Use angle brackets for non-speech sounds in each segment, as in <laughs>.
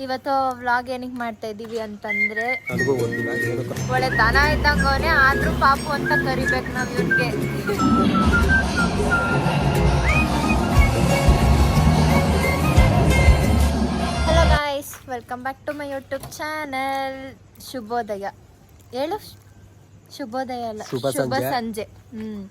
ಇವತ್ತು ವ್ಲಾಗ್ ಏನಕ್ಕೆ ಮಾಡ್ತಾ ಇದೀವಿ ಅಂತಂದ್ರೆ ಒಳ್ಳೆ ದನ ಇದ್ದಂಗೆ ಆದ್ರೂ ಪಾಪು ಅಂತ ಕರಿಬೇಕು ನಾವ್ ಇವ್ರಿಗೆ hello guys welcome back to my YouTube channel ಶುಭೋದಯ ಹೇಳು ಶುಭೋದಯ ಅಲ್ಲ ಶುಭ. ಸಂಜೆ. ಹ್ಮ್.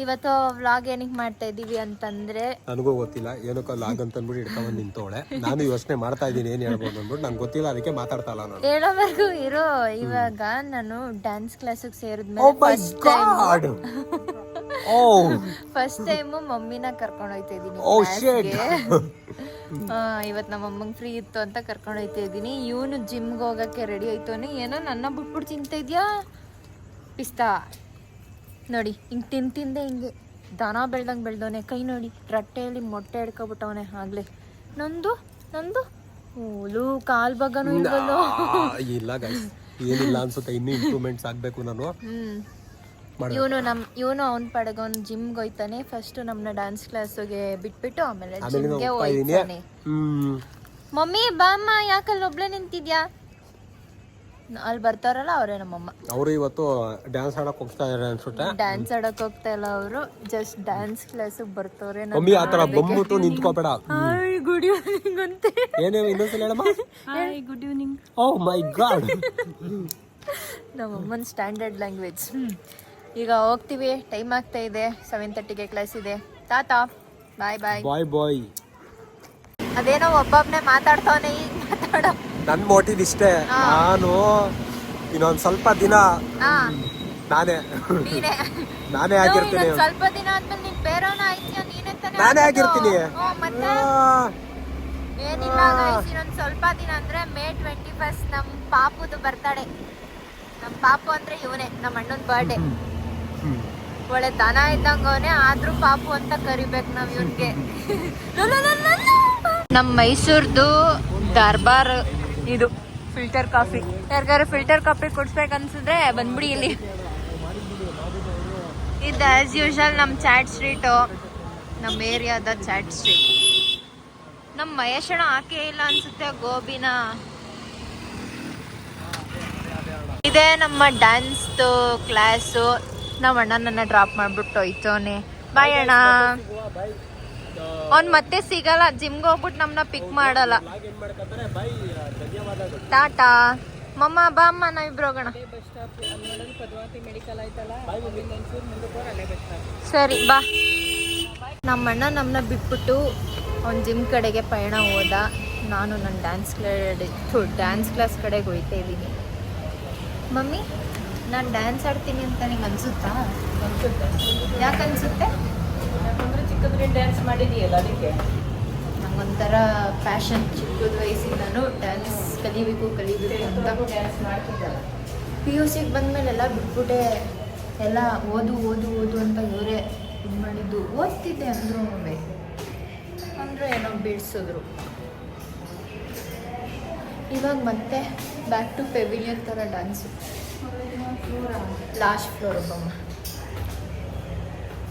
ಇವತ್ತು ವ್ಲಾಗ್ ಏನಕ್ಕೆ ಮಾಡ್ತಾ ಇದ್ದೀವಿ ಅಂತಂದ್ರೆ ನನಗೂ ಗೊತ್ತಿಲ್ಲ. ಏನಕ್ಕೆ ಲಾಗ್ ಅಂತ ಅಂದ್ಬಿಟ್ಟು ಇಟ್ಕೊಂಡ್ ನಿಂತವಳೆ. ನಾನು ಯೋಚನೆ ಮಾಡ್ತಾ ಇದ್ದೀನಿ ಏನ್ ಹೇಳ್ಬೋದು ಅಂದ್ಬಿಟ್ಟು. ನಂಗೆ ಗೊತ್ತಿಲ್ಲ ಅದಕ್ಕೆ ಮಾತಾಡ್ತಾ ಇಲ್ಲ ನಾನು. ಹೇಳೋವರೆಗೂ ಇರೋ ಇವಾಗ ನಾನು ಡ್ಯಾನ್ಸ್ ಕ್ಲಾಸಿಗೆ ಸೇರಿದ್ಮೇಲೆ ಫಸ್ಟ್ ಟೈಮ್ ಫಸ್ಟ್ ಟೈಮು ಮಮ್ಮಿನ ಕರ್ಕೊಂಡು ಹೋಯ್ತಾ ಇದ್ದೀನಿ Oh. ಇವತ್ತು ನಮ್ಮ ಅಮ್ಮಂಗೆ ಫ್ರೀ ಇತ್ತು ಅಂತ ಕರ್ಕೊಂಡು ಹೋಯ್ತಾ ಇದ್ದೀನಿ ಇವನು ಜಿಮ್ಗೆ ಹೋಗಕ್ಕೆ ರೆಡಿ ಆಯ್ತು ಏನೋ ನನ್ನ ಬಿಟ್ಬಿಟ್ಟು ತಿಂತ ಇದೆಯಾ? ಪಿಸ್ತಾ. ನೋಡಿ ಹಿಂಗೆ ತಿನ್ ತಿಂದೆ ಹಿಂಗೆ. ದನ ಬೆಳ್ದಂಗೆ ಬೆಳ್ದವನೆ ಕೈ ನೋಡಿ ರಟ್ಟೆಯಲ್ಲಿ ಮೊಟ್ಟೆ ಹಿಡ್ಕೊಬಿಟ್ಟವನೆ ಆಗ್ಲೇ. ನಂದು ನಂದು? ಓಲು ಕಾಲ್ ಇಲ್ವಲ್ಲೋ? ಇಲ್ಲ ಗೈಸ್ ಏನಿಲ್ಲ ಅನ್ಸುತ್ತೆ ಇನ್ನೂ ಇಂಪ್ರೂವ್ಮೆಂಟ್ಸ್ ಆಗಬೇಕು ನಾನು. ಇವನು ನಮ್ ಇವನು ಅವ್ನ ಪಡೆಗ ಅವ್ನು ಜಿಮ್ಗೆ ಹೋಯ್ತಾನೆ ಫಸ್ಟ್ ನಮ್ಮನ್ನ ಡ್ಯಾನ್ಸ್ ಕ್ಲಾಸ್ಗೆ ಬಿಟ್ಬಿಟ್ಟು ಆಮೇಲೆ ಜಿಮ್ಗೆ ಹೋಗ್ತಾ ಹೋಯ್ತಾನೆ. ಹ್ಮ್. ಮಮ್ಮಿ ಬಾಮ್ಮ ಯಾಕಲ್ಲಿ ಒಬ್ಳೆ ನಿಂತಿದ್ಯಾ? ಅಲ್ಲಿ ಬರ್ತಾರಲ್ಲ ಅವರೇ ನಮ್ಮಮ್ಮ. ಅವರು ಇವತ್ತು ಡ್ಯಾನ್ಸ್ ಆಡಕ್ ಹೋಗ್ತಾ ಇದಾರೆ ಅನ್ಸುತ್ತೆ? ಡ್ಯಾನ್ಸ್ ಆಡಕ್ ಹೋಗ್ತಾ ಇಲ್ಲ ಅವರು. ಜಸ್ಟ್ ಡ್ಯಾನ್ಸ್ ಕ್ಲಾಸಿಗೆ ಬರ್ತವ್ರೆ ಮಮ್ಮಿ ತರ ಬಂದ್ಬಿಟ್ಟು ನಿಂತ್ಕೋಬೇಡ. ಹಾಯ್ ಗುಡ್ ಈವ್ನಿಂಗ್ ಏನೋ ಏನೇ ಇನ್ನೊಂದ್ಸಲ ಹೇಳಮ್ಮ. Hi good evening oh my god ನಮ್ಮಮ್ಮನ ಸ್ಟ್ಯಾಂಡರ್ಡ್ ಲ್ಯಾಂಗ್ವೇಜ್ ಈಗ ಹೋಗ್ತೀವಿ ಟೈಮ್ ಆಗ್ತಾ ಇದೆ ಸೆವೆನ್ ತರ್ಟಿಗೆ ಕ್ಲಾಸ್ ಇದೆ. ತಾತ ಬಾಯ್ ಬಾಯ್ ಬಾಯ್ ಬಾಯ್ ಅದೇನೋ ಒಬ್ಬೊಬ್ನೇ ಮಾತಾಡ್ತಾವನೆ ಈಗ ಮಾತಾಡೋ. ನನ್ ಮೋಟಿವ್ ಇಷ್ಟೇ. ನಾನು ಇನ್ನೊಂದ್ ಸ್ವಲ್ಪ ದಿನ ಹಾ. ನಾನೇ. ನೀನೇ. ನಾನೇ ಆಗಿರ್ತೀನಿ. ಇನ್ನೊಂದ್ ಸ್ವಲ್ಪ ದಿನ ಆದ್ಮೇಲೆ ನೀನ್ ಬೇರೆಯವನ ಆಯ್ತೀಯ? ನೀನೇ ತಾನೇ ನಾನೇ. ಆಗಿರ್ತೀನಿ. ಮತ್ತೆ? ಏನಿಲ್ಲ guys, ಇನ್ನೊಂದ್ ಸ್ವಲ್ಪ ದಿನ ಅಂದ್ರೆ ಮೇ ಟ್ವೆಂಟಿ ಫಸ್ಟ್ ನಮ್ ಪಾಪುದು ಬರ್ತಡೆ ನಮ್ ಪಾಪು ಅಂದ್ರೆ ಇವನೇ ನಮ್ಮ ಅಣ್ಣನ ಬರ್ಡೇ ಒಳ್ಳೆ ದನ ಇದ್ದಂಗವನೆ ಆದ್ರೂ ಪಾಪು ಅಂತ ಕರಿಬೇಕು ನಾವ್ ಇವ್ನಿಗೆ. <laughs> ನಮ್ ಮೈಸೂರ್ದು ದರ್ಬಾರ್ ಇದು ಫಿಲ್ಟರ್ ಕಾಫಿ. ಯಾರಿಗಾರು ಫಿಲ್ಟರ್ ಕಾಫಿ ಕುಡ್ಸ್ಬೇಕನ್ಸಿದ್ರೆ ಬಂದ್ಬಿಡಿ ಇಲ್ಲಿ. ಇದು ಆಸ್ ಯೂಶಲ್ ನಮ್ಮ ಚಾಟ್ ಸ್ಟ್ರೀಟು. ನಮ್ಮ ಏರಿಯಾದ ಚಾಟ್ ಸ್ಟ್ರೀಟ್. ನಮ್ಮ ಮಹೇಶಣ ಹಾಕೇ ಇಲ್ಲ ಅನ್ಸುತ್ತೆ ಗೋಬಿನ. ಇದೇ ನಮ್ಮ ಡ್ಯಾನ್ಸ್ ಕ್ಲಾಸು ನಮ್ಮ ಅಣ್ಣ ನನ್ನ ಡ್ರಾಪ್ ಮಾಡ್ಬಿಟ್ಟು ಹೋಯ್ತೋನೆ ಬಾಯ್ ಅಣ್ಣ. ಅವ್ನ್ ಮತ್ತೆ ಸಿಗಲ್ಲ ಜಿಮ್ಗೆ ಹೋಗ್ಬಿಟ್ಟು ನಮ್ಮನ್ನ ಪಿಕ್ ಮಾಡಲ್ಲ. ಟಾಟಾ. ಮಮ್ಮ ಬಾ ಅಮ್ಮ ನಾವಿಬ್ರು ಹೋಗೋಣ. ಸರಿ ಬಾ. ನಮ್ಮಣ್ಣ ನಮ್ಮನ್ನ ಬಿಟ್ಬಿಟ್ಟು ಅವ್ನ ಜಿಮ್ ಕಡೆಗೆ ಪಯಣ ಹೋದ. ನಾನು ನನ್ನ ಡ್ಯಾನ್ಸ್ ಕ್ಲಾ ಡ್ಯಾನ್ಸ್ ಕ್ಲಾಸ್ ಕಡೆಗೆ ಹೋಯ್ತಾ ಇದ್ದೀನಿ. ಮಮ್ಮಿ ನಾನು ಡ್ಯಾನ್ಸ್ ಆಡ್ತೀನಿ ಅಂತ ನಿಂಗೆ ಅನ್ಸುತ್ತಾ? ಅನ್ಸುತ್ತೆ. ಯಾಕೆ ಅನ್ಸುತ್ತೆ? ಯಾಕಂದ್ರೆ ಚಿಕ್ಕದ್ರಿಂದ ಡ್ಯಾನ್ಸ್ ಮಾಡಿದೀಯಲ್ಲ ಅದಕ್ಕೆ? ನಂಗೊಂಥರ ಪ್ಯಾಷನ್ ಚಿಕ್ಕದ ವಯಸ್ಸಿಂದನೂ ಡ್ಯಾನ್ಸ್ ಕಲಿಬೇಕು ಕಲಿಬೇಕು ಅಂತ. ಡ್ಯಾನ್ಸ್ ಮಾಡ್ತಿದ್ದಲ್ಲ ಪಿ ಯು ಸಿಗೆ ಬಂದಮೇಲೆಲ್ಲ ಬಿಟ್ಬಿಟ್ಟೆ. ಎಲ್ಲ ಓದು ಓದು ಓದು ಅಂತ ಇವರೇ ಇದು ಮಾಡಿದ್ದು. ಓದ್ತಿದ್ದೆ ಅಂದರು ಒಮ್ಮೆ. ಅಂದರು ಏನೋ ಬಿಡಿಸಿದ್ರು. ಇವಾಗ ಮತ್ತೆ ಬ್ಯಾಕ್ ಟು ಪೆವಿಲಿಯನ್ ಥರ ಡ್ಯಾನ್ಸು ಲಾಸ್ಟ್ ಫ್ಲೋರ್ ಒಬ್ಬಮ್ಮ.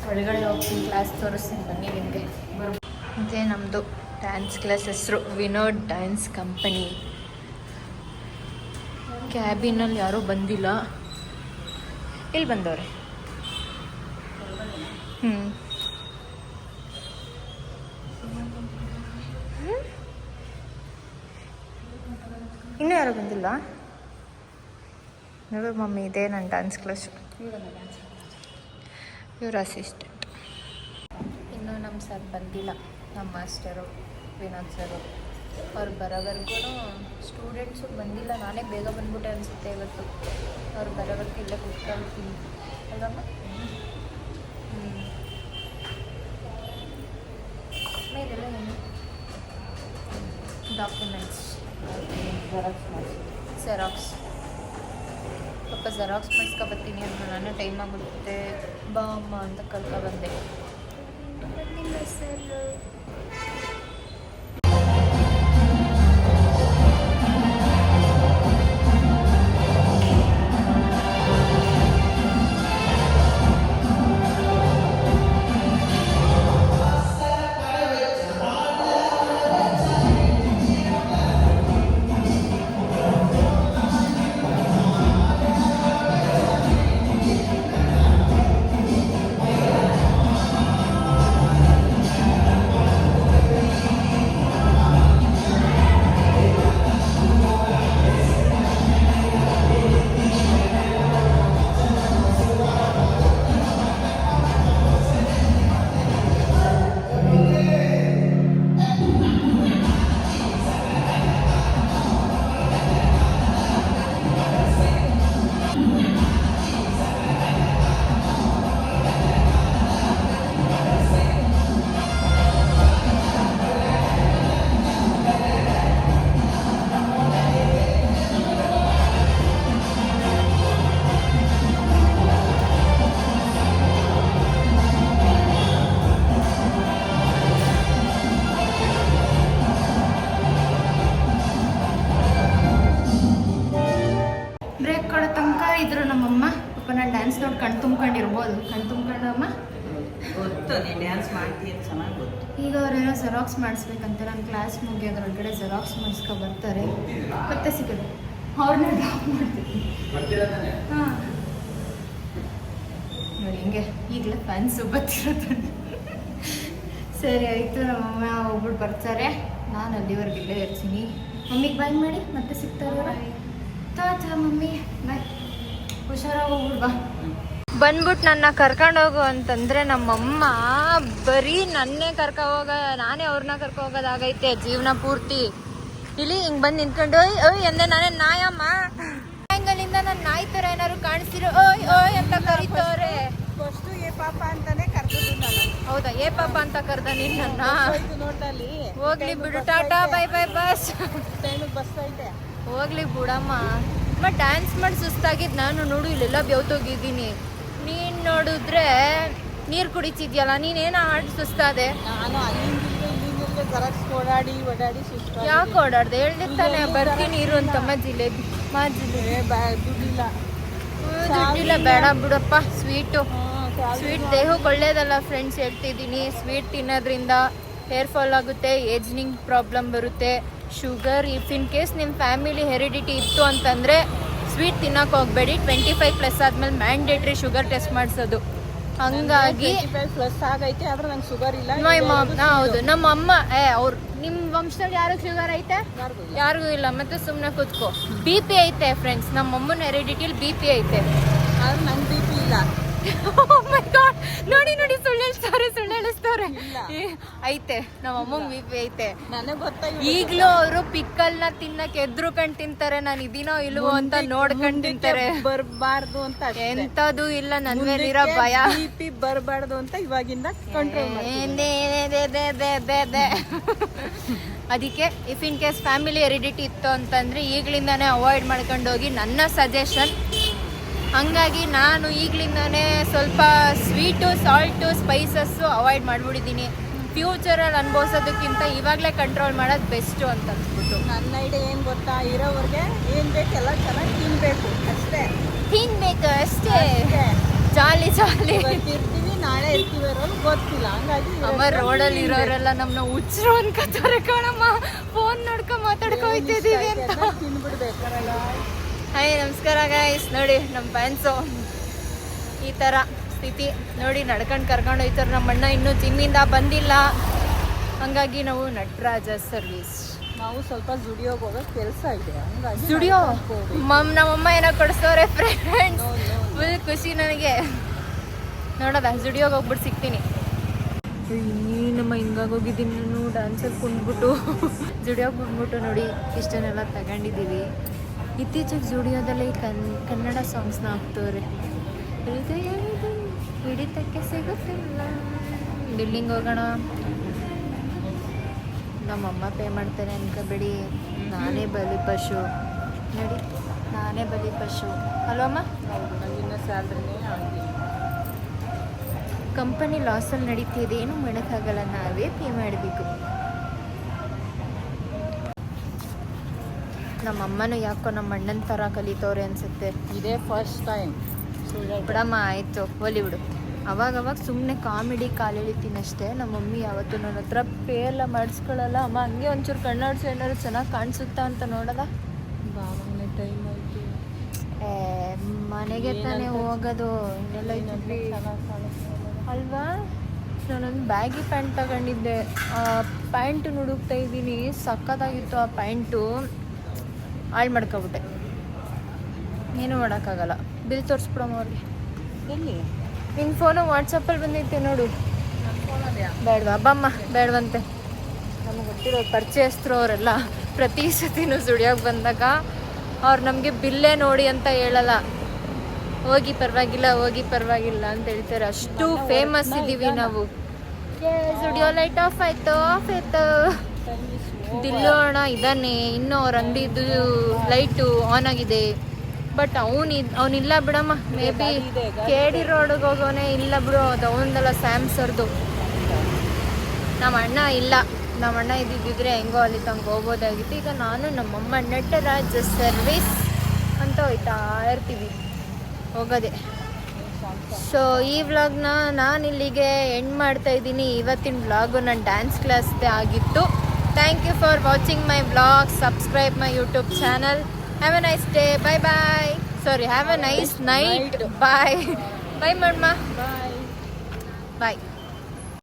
ಒಳಗಡೆ ಹೋಗ್ತೀನಿ ಕ್ಲಾಸ್ ತೋರಿಸ್ತೀನಿ ಬನ್ನಿ ನಿಮಗೆ. ಇದೇ ನಮ್ಮದು ಡ್ಯಾನ್ಸ್ ಕ್ಲಾಸ್ ಹೆಸರು ವಿನೋದ್ ಡ್ಯಾನ್ಸ್ ಕಂಪನಿ ಕ್ಯಾಬಿನಲ್ಲಿ ಯಾರೂ ಬಂದಿಲ್ಲ. ಇಲ್ಲಿ ಬಂದವ್ರೆ. ಹ್ಞೂ ಇನ್ನೂ ಯಾರು ಬಂದಿಲ್ಲ. ನೋಡು ಮಮ್ಮಿ, ಇದೆ ನನ್ನ ಡ್ಯಾನ್ಸ್ ಕ್ಲಾಸ್ ಇವ್ರ ಅಸಿಸ್ಟೆಂಟ್ ಇನ್ನೂ ನಮ್ಮ ಸರ್ ಬಂದಿಲ್ಲ. ನಮ್ಮ ಮಾಸ್ಟರು ವಿನೋದ್ ಸರು. ಅವ್ರು ಬರೋವರೆಗೂ ಸ್ಟೂಡೆಂಟ್ಸು ಬಂದಿಲ್ಲ. ನಾನೇ ಬೇಗ ಬಂದ್ಬಿಟ್ಟೆ ಅನಿಸುತ್ತೆ ಇವತ್ತು. ಅವ್ರು ಬರೋವರೆಗೂ ಇಲ್ಲೇ ಕೂತ್ಕೊಳ್ತೀನಿ ಅಲ್ವಮ್ಮ ಹ್ಞೂ ಮೇಲೆಲ್ಲ ಏನು? ಡಾಕ್ಯುಮೆಂಟ್ಸ್ ಜೆರಾಕ್ಸ್ ಪಾಪ ಜೆರಾಕ್ಸ್ ಮಾಡಿಸ್ಕೊಬತ್ತೀನಿ ಅಂತ ನಾನು ಟೈಮ್ ಆಗುತ್ತೆ ಬಾ ಅಮ್ಮ ಅಂತ ಕರ್ಕೊ ಬಂದೆ. ಸರ್ ಡ್ಯಾನ್ಸ್ ನೋಡಿ ಕಣ್ ತುಂಬ್ಕೊಂಡಿರ್ಬೋದು. ಕಣ್ ತುಂಬ್ಕೊಂಡಮ್ಮ. ಗೊತ್ತು ನೀನು ಡ್ಯಾನ್ಸ್ ಮಾಡ್ತೀಯ ಚೆನ್ನಾಗಿ ಗೊತ್ತು. ಈಗ ಅವರೇನೋ ಜೆರಾಕ್ಸ್ ಮಾಡಿಸ್ಬೇಕಂತ ನನ್ನ ಕ್ಲಾಸ್ ಮುಗಿಯೋದ್ರೊಳಗಡೆ ಜೆರಾಕ್ಸ್ ಮಾಡಿಸ್ಕೊ ಬರ್ತಾರೆ. ಮತ್ತೆ ಸಿಗೋದು ಅವ್ರನ್ನ ಡ್ರಾಪ್ ಮಾಡ್ತೀನಿ. ಹಾಂ. ನೋಡಿ ಹಿಂಗೆ ಈಗಲೇ ಫ್ಯಾನ್ಸ್ ಬರ್ತಿರೋದು ಸರಿ ಆಯಿತು ನಮ್ಮಮ್ಮ ಹೋಗ್ಬಿಟ್ಟು ಬರ್ತಾರೆ. ನಾನು ಅಲ್ಲಿವರೆಗೆ ಇಲ್ಲೇ ಇರ್ತೀನಿ. ಮಮ್ಮಿಗೆ ಬಾಯ್ ಮಾಡಿ ಮತ್ತೆ ಸಿಗ್ತಾರೆ ತಾತ ಮಮ್ಮಿ? ಬಾಯ್ ಹುಷಾರಾಗಿ ಹೋಗ್ಬಿಡ್ ಬಾ. ಬಂದ್ಬಿಟ್ಟು ನನ್ನ ಕರ್ಕೊಂಡೋಗು ಹೋಗು ಅಂತಂದ್ರೆ ನಮ್ಮಮ್ಮ ಬರೀ ನನ್ನೇ ಕರ್ಕ ಹೋಗ ನಾನೇ ಅವ್ರನ್ನ ಕರ್ಕೊ ಹೋಗೋದಾಗೈತೆ ಜೀವನ ಪೂರ್ತಿ. ಇಲ್ಲಿ ಹಿಂಗ್ ಬಂದು ನಿಂತ್ಕೊಂಡು ಓಯ್ ಓಯ್ ಎಂದೆ ನಾನೇ ನಾಯಮ್ಮ. ಆ್ಯಂಗಲಿಂದ ನನ್ನ ನಾಯಿ ಥರ ಏನಾದ್ರು ಕಾಣಿಸ್ತಿರೋ ಓಯ್ ಓಯ್ ಅಂತ ಕರೀತವ್ರೆ. ಫಸ್ಟು ಏ ಪಾಪ ಅಂತಾನೆ ನಾನು. ಹೌದಾ ಏ ಪಾಪ ಅಂತ ಕರ್ದ ನಿನ್ನ? ನೋಟಲ್ಲಿ ಹೋಗ್ಲಿ ಬಿಡು ಟಾಟಾ ಬೈ ಬೈ ಬಸ್. ಟೈಮಿಗೆ ಬಸ್ ಐತೆ. ಹೋಗ್ಲಿ ಬಿಡಮ್ಮ. ಮತ್ತೆ ಡ್ಯಾನ್ಸ್ ಮಾಡಿ ಸುಸ್ತಾಗಿದ್ದು ನಾನು ನೋಡು ಇಲ್ಲೆಲ್ಲ ಬೆವ್ತೋಗಿದ್ದೀನಿ. ನೀನು ನೋಡಿದ್ರೆ ನೀರು ಕುಡಿತಿದ್ಯಲ್ಲ ನೀನೇನು ಹಾಡು ಸುಸ್ತಾದೆ? ನಾನು ಅಲ್ಲಿಂದ ಓಡಾಡಿ ಓಡಾಡಿ ಸುಸ್ತು ಯಾಕೆ ಓಡಾಡ್ದೆ? ಹೇಳ್ದಿರ್ತಾನೆ ಬರ್ತೀನಿ ಇರು ಅಂತಮ್ಮ ಜಿಲೇಬಿ ಮಾ ಜಿಲೇಬಿ ದುಡ್ಡಿಲ್ಲ. ದುಡ್ಡಿಲ್ಲ ಬೇಡ ಬಿಡಪ್ಪ ಸ್ವೀಟು. ಸ್ವೀಟ್ ದೇಹಕ್ಕೆ ಒಳ್ಳೇದಲ್ಲ ಫ್ರೆಂಡ್ಸ್ ಹೇಳ್ತಿದ್ದೀನಿ. ಸ್ವೀಟ್ ತಿನ್ನೋದ್ರಿಂದ ಹೇರ್ ಫಾಲ್ ಆಗುತ್ತೆ ಏಜ್ನಿಂಗ್ ಪ್ರಾಬ್ಲಮ್ ಬರುತ್ತೆ. ಶುಗರ್ ಇಫ್ ಇನ್ ಕೇಸ್ ನಿಮ್ಮ ಫ್ಯಾಮಿಲಿ ಹೆರಿಡಿಟಿ ಇತ್ತು ಅಂತಂದರೆ ಸ್ವೀಟ್ ತಿನ್ನೋಕೆ ಹೋಗಬೇಡಿ. ಟ್ವೆಂಟಿ ಫೈವ್ ಪ್ಲಸ್ ಆದಮೇಲೆ ಮ್ಯಾಂಡೇಟ್ರಿ ಶುಗರ್ ಟೆಸ್ಟ್ ಮಾಡಿಸೋದು. ಹಂಗಾಗಿ ಪ್ಲಸ್ ಆಗೈತೆ ಆದ್ರೆ ನಂಗೆ ಶುಗರ್ ಇಲ್ಲ. ಹೌದು. ನಮ್ಮ ಅಮ್ಮ ಏ ಅವ್ರು ನಿಮ್ಮ ವಂಶದಲ್ಲಿ ಯಾರಿಗೆ ಶುಗರ್ ಐತೆ? ಯಾರಿಗೂ ಇಲ್ಲ. ಮತ್ತೆ ಸುಮ್ಮನೆ ಕೂತ್ಕೋ. ಬಿ ಪಿ ಐತೆ ಫ್ರೆಂಡ್ಸ್ ನಮ್ಮ ಅಮ್ಮನ ಹೆರಿಡಿಟಿಲಿ ಬಿ ಪಿ ಐತೆ. ಆದ್ರೆ ನಂಗೆ ಬಿ ಪಿ ಇಲ್ಲ <laughs> Oh my God. ನೋಡಿ ನೋಡಿ ಸುಳ್ಳು ಹೇಳ್ತಾರೆ ಇಲ್ಲ. ಐತೆ ನಮ್ಮ ಅಮ್ಮಂಗ್ ಬಿ ಪಿ ಐತೆ ಈಗ್ಲೂ ಅವರು ಪಿಕ್ಕಲ್ನ ತಿನ್ನಕ್ ಎದ್ರು ಕಂಡ್ ತಿಂತಾರೆ ನಾನು ಇದೀನೋ ಇಲ್ವೋ ಅಂತ ನೋಡ್ಕೊಂಡ್ ತಿಂತಾರೆ. ಬರಬಾರ್ದು ಅಂತ ಎಂತದು ಇಲ್ಲ ನನ್ ಇರೋ ಭಯ. ಬಿ ಪಿ ಬರಬಾರ್ದು ಅಂತ ಇವಾಗಿಂದ ಕಂಟ್ರೋಲ್. ಅದಕ್ಕೆ if in case family heredity ಇತ್ತು ಅಂತಂದ್ರೆ ಈಗ್ಲಿಂದಾನೇ ಅವಾಯ್ಡ್ ಮಾಡ್ಕೊಂಡು ಹೋಗಿ ನನ್ನ ಸಜೆಷನ್ ಹಂಗಾಗಿ ನಾನು ಈಗಲಿಂದನೇ ಸ್ವಲ್ಪ ಸ್ವೀಟು ಸಾಲ್ಟು ಸ್ಪೈಸಸ್ಸು ಅವಾಯ್ಡ್ ಮಾಡಿಬಿಟ್ಟಿದ್ದೀನಿ. ಫ್ಯೂಚರಲ್ಲಿ ಅನುಭವಿಸೋದಕ್ಕಿಂತ ಇವಾಗಲೇ ಕಂಟ್ರೋಲ್ ಮಾಡೋದು ಬೆಸ್ಟು ಅಂತ ಅನ್ಸ್ಬಿಟ್ಟು ನನ್ನ ಐಡಿಯಾ ಏನು ಗೊತ್ತಾ? ಇರೋವ್ರಿಗೆ ಏನು ಬೇಕೆಲ್ಲ ಚೆನ್ನಾಗಿ ತಿನ್ನಬೇಕು ಅಷ್ಟೇ. ತಿನ್ಬೇಕು ಅಷ್ಟೇ. ಜಾಲಿ ಜಾಲಿ. ಇರ್ತೀವಿ ನಾಳೆ ಇರ್ತೀವಿ ಗೊತ್ತಿಲ್ಲ. ಹಂಗಾಗಿ ಅಮ್ಮ ರೋಡಲ್ಲಿ ಇರೋರೆಲ್ಲ ನಮ್ಮನ್ನ ಹುಚ್ಚರು ಅನ್ಕೋತಾರೆ ಕಣಮ್ಮ. ಫೋನ್ ನೋಡ್ಕೊಂಡು ಮಾತಾಡ್ಕೊ ಹೋಯ್ತಿದೀವಿ ಅಂತ. ತಿನ್ಬಿಡ್ಬೇಕಲ್ಲ ಹಾಯ್ ನಮಸ್ಕಾರ ಗಾಯ್ಸ್ ನೋಡಿ ನಮ್ಮ ಫ್ಯಾನ್ಸು ಈ ಥರ ಸ್ಥಿತಿ. ನೋಡಿ ನಡ್ಕೊಂಡು ಕರ್ಕೊಂಡು ಹೋಯ್ತಾರೆ ನಮ್ಮ ಅಣ್ಣ. ಇನ್ನೂ ಜಿಮ್ಮಿಂದ ಬಂದಿಲ್ಲ. ಹಂಗಾಗಿ ನಾವು ನಟರಾಜ ಸರ್ವಿಸ್ ನಾವು ಸ್ವಲ್ಪ ಜುಡಿಯೋಗೆ ಹೋಗೋ ಕೆಲಸ ಇದೆ. ಜುಡಿಯೋ. ಮಮ್ ನಮ್ಮಮ್ಮ ಏನೋ ಕೊಡಿಸೋರೆ ಫ್ರೆಂಡ್ಸ್. ಫುಲ್ ಖುಷಿ ನನಗೆ. ನೋಡೋದ ಸ್ಟುಡಿಯೋಗೆ ಹೋಗ್ಬಿಟ್ಟು ಸಿಗ್ತೀನಿ. ನಮ್ಮ ಹಿಂಗಾಗೋಗಿದ್ದೀನಿ ನಾನು ಡ್ಯಾನ್ಸಲ್ಲಿ ಕುಂದ್ಬಿಟ್ಟು ಜುಡಿಯೋಗೆ ಬಂದ್ಬಿಟ್ಟು ನೋಡಿ ಇಷ್ಟನ್ನೆಲ್ಲ ತಗೊಂಡಿದ್ದೀವಿ. ಇತ್ತೀಚೆಗೆ ಜುಡಿಯೋದಲ್ಲಿ ಕನ್ ಕನ್ನಡ ಸಾಂಗ್ಸ್ನ ಹಾಕ್ತವ್ರೆ. ಹಿಡಿತಕ್ಕೆ ಸಿಗುತ್ತಿಲ್ಲ. ಬಿಲ್ಡಿಂಗ್ ಹೋಗೋಣ? ನಮ್ಮಮ್ಮ ಪೇ ಮಾಡ್ತಾರೆ ಅನ್ಕೋಬೇಡಿ. ನಾನೇ ಬಲಿ ಪಶು. ನೋಡಿ ನಾನೇ ಬಲಿ ಪಶು. ಹಲೋ ಅಮ್ಮ? ಸ್ಯಾಲ್ರಿನೇ ಕಂಪನಿ ಲಾಸಲ್ಲಿ ನಡೀತಿದೆ. ಏನು ಮಾಡೋಕ್ಕಾಗಲ್ಲ. ನಾವೇ ಪೇ ಮಾಡಬೇಕು. ನಮ್ಮ ಅಮ್ಮನೂ ಯಾಕೋ ನಮ್ಮ ಅಣ್ಣನ ಥರ ಕಲಿತವ್ರೆ ಅನ್ಸುತ್ತೆ. ಇದೇ ಫಸ್ಟ್ ಟೈಮ್ ಬಿಡಮ್ಮ ಆಯಿತು ಬಿಡು. ಅವಾಗ ಅವಾಗ ಸುಮ್ಮನೆ ಕಾಮಿಡಿ ಕಾಲೆಳಿತೀನಷ್ಟೇ. ನಮ್ಮ ಮಮ್ಮಿ ಯಾವತ್ತು ನನ್ನ ಹತ್ರ ಪೇ ಎಲ್ಲ ಮಾಡಿಸ್ಕೊಳ್ಳಲ್ಲ ಅಮ್ಮ ಹಂಗೆ ಒಂಚೂರು ಕಣ್ಣಾಡ್ಸು ಏನಾದ್ರು ಚೆನ್ನಾಗಿ ಕಾಣಿಸುತ್ತಾ ಅಂತ ನೋಡೋದ? ಬಾವನೆ ಟೈಮ್ ಆಯ್ತು. ಏ ಮನೆಗೆ ತಾನೇ ಹೋಗೋದು ಇನ್ನೆಲ್ಲ ಇದ್ವಿ. ಅಲ್ವಾ? ನಾನೊಂದು ಬ್ಯಾಗಿ ಪ್ಯಾಂಟ್ ತಗೊಂಡಿದ್ದೆ. ಪ್ಯಾಂಟ್ ನುಡುಕ್ತಾ ಇದ್ದೀನಿ. ಸಕ್ಕತ್ತಾಗಿತ್ತು ಆ ಪ್ಯಾಂಟು. ಹಾಳು ಮಾಡ್ಕೊಬಿಟ್ಟೆ. ಏನೂ ಮಾಡೋಕ್ಕಾಗಲ್ಲ. ಬಿಲ್ ತೋರಿಸ್ಬಿಡಮ್ಮ ಅವ್ರಿಗೆ. ಎಲ್ಲಿ? ನಿನ್ನ ಫೋನು ವಾಟ್ಸಪ್ಪಲ್ಲಿ ಬಂದೈತೆ ನೋಡು. ಬೇಡವಾ? ಬಮ್ಮ ಬೇಡವಂತೆ. ನಮ್ಗೆ ಗೊತ್ತಿರೋ ಪರಿಚಯಸ್ಥರು ಅವರೆಲ್ಲ ಪ್ರತಿ ಸತಿನೂ ಸುಡಿಯೋಕೆ ಬಂದಾಗ ಅವ್ರು ನಮಗೆ ಬಿಲ್ಲೇ ನೋಡಿ ಅಂತ ಹೇಳಲ್ಲ. ಹೋಗಿ ಪರವಾಗಿಲ್ಲ ಹೋಗಿ ಪರವಾಗಿಲ್ಲ ಅಂತ ಹೇಳ್ತಾರೆ. ಅಷ್ಟು ಫೇಮಸ್ ಇದ್ದೀವಿ ನಾವು. ಸುಡಿಯೋ ಲೈಟ್ ಆಫ್ ಆಯ್ತು ಆಫ್ ಆಯ್ತು. ದಿಲ್ಲು ಅಣ್ಣ ಇದ್ದಾನೆ ಇನ್ನೂ ಅವ್ರ ಅಂಗಡಿದು ಲೈಟು ಆನ್ ಆಗಿದೆ. ಬಟ್ ಅವನು ಅವನಿಲ್ಲ ಬಿಡಮ್ಮ ಮೇ ಬಿ ಕೇಡಿ ರೋಡಿಗೆ ಹೋಗೋನೆ ಇಲ್ಲ ಬಿಡು ಅದು ಅವನದಲ್ಲ ಸ್ಯಾಮ್ಸರ್ದು ನಮ್ಮ ಅಣ್ಣ ಇಲ್ಲ. ನಮ್ಮ ಅಣ್ಣ ಇದ್ದಿದ್ದಿದ್ರೆ ಹೆಂಗೋ ಅಲ್ಲಿ ತಂಗೆ ಹೋಗ್ಬೋದಾಗಿತ್ತು. ಈಗ ನಾನು ನಮ್ಮಮ್ಮ ನಟರಾಜ ಸರ್ವಿಸ್ ಅಂತ ಹೋಯ್ತಾ ಇರ್ತೀವಿ ಹೋಗೋದೆ. ಸೊ ಈ ವ್ಲಾಗ್ನ ನಾನು ಇಲ್ಲಿಗೆ ಎಂಡ್ ಮಾಡ್ತಾ ಇದ್ದೀನಿ. ಇವತ್ತಿನ ವ್ಲಾಗು ನನ್ನ ಡ್ಯಾನ್ಸ್ ಕ್ಲಾಸ್ದೇ ಆಗಿತ್ತು. Thank you for watching my vlog. Subscribe my YouTube channel. Have a nice day. Bye bye. Sorry, have a nice night. Bye. <laughs> Bye, Marma. Bye. Bye.